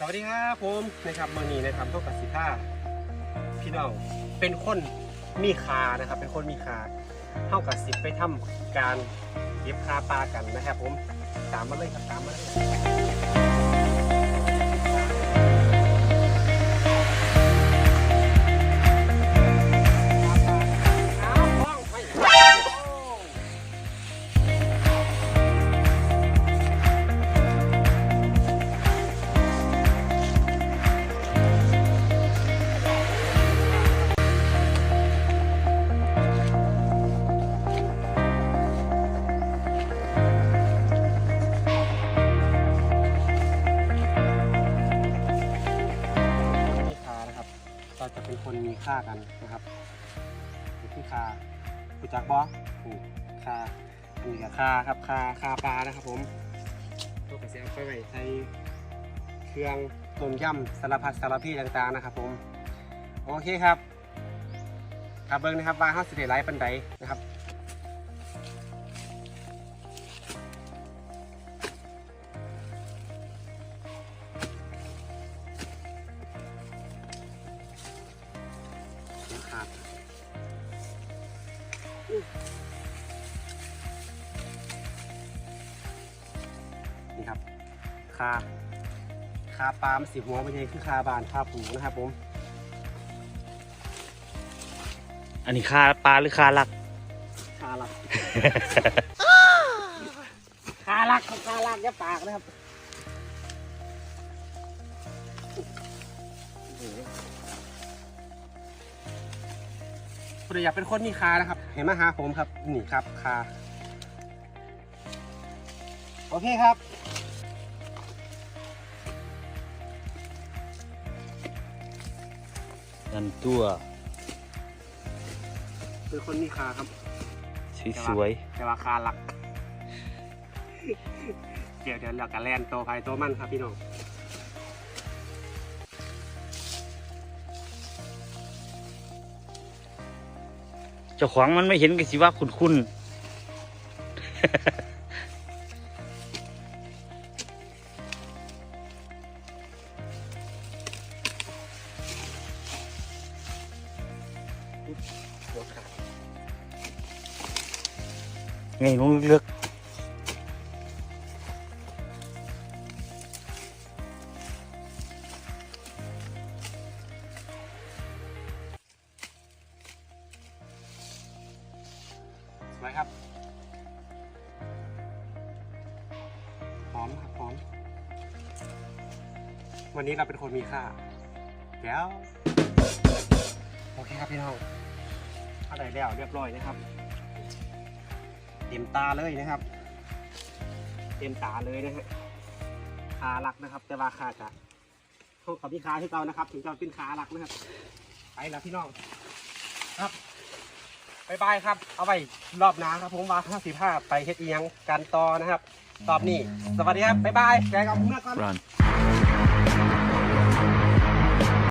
สวัสดีครับผมนะครับเมื่อนี้นะครับเท่ากับสิท่าพี่น้องเป็นคนมีคานะครับ เป็นคนมีคาเท่ากับสิไปทำการเย็บคาปลากันนะครับ ผมตามมาเลยครับตามมาเลย เป็นคนมีค่ากันนะครับอยู่ที่คาผู้จักบอผูกคาอันนี้กับคาครับคาคาปลานะครับผมตัวกระเสียไปไว้ใช้เครื่องต้มยำสารพัดสารพีต่างๆนะครับ ผมโอเคครับครับเบิ้งนะครับว่าห้าสิบเอ็ดไลฟ์ปันไดนะครับ ขาดนี่ครับคาคาปลามันสิบหัวไม่ใช่คือคาบานคาปูนะครับผม อันนี้คาปลาหรือคาลัก คาลัก คาลักครับคาลักอย่าปากนะครับ โอ้โหคุณอยากเป็นคนมีคานะครับ เห็นไหมหาผมครับ นี่ครับคา โอเคครับนั่นตัวเป็นคนมีคาครับสวยแต่ว่าคาหลัก เดี๋ยวเดี๋ยวเรากระแลนโตวภายโตวมันครับพี่น้อง เจ้าของมันไม่เห็นก็สิว่าคุณคุณไงน้องเลือก สวยครับหอมครับหอม วันนี้เราเป็นคนมีค่าเดี๋ยวโอเคครับพี่น้องอาได้แล้วเรียบร้อยนะครับ เต็มตาเลยนะครับ เต็มตาเลยนะฮะขาหลักนะครับ แต่ว่าขาจะเขากับพี่ขาที่เก่านะครับ ถึงจะเป็นขาหลักนะครับไปแล้วพี่น้องครับ บายบายครับ เอาไว้รอบหน้าครับผมว่าห้าสิบห้าไปเฮ็ดอียังกันต่อนะครับ ตอบนี่ สวัสดีครับบายบายแกกับเมื่อก่อนรัน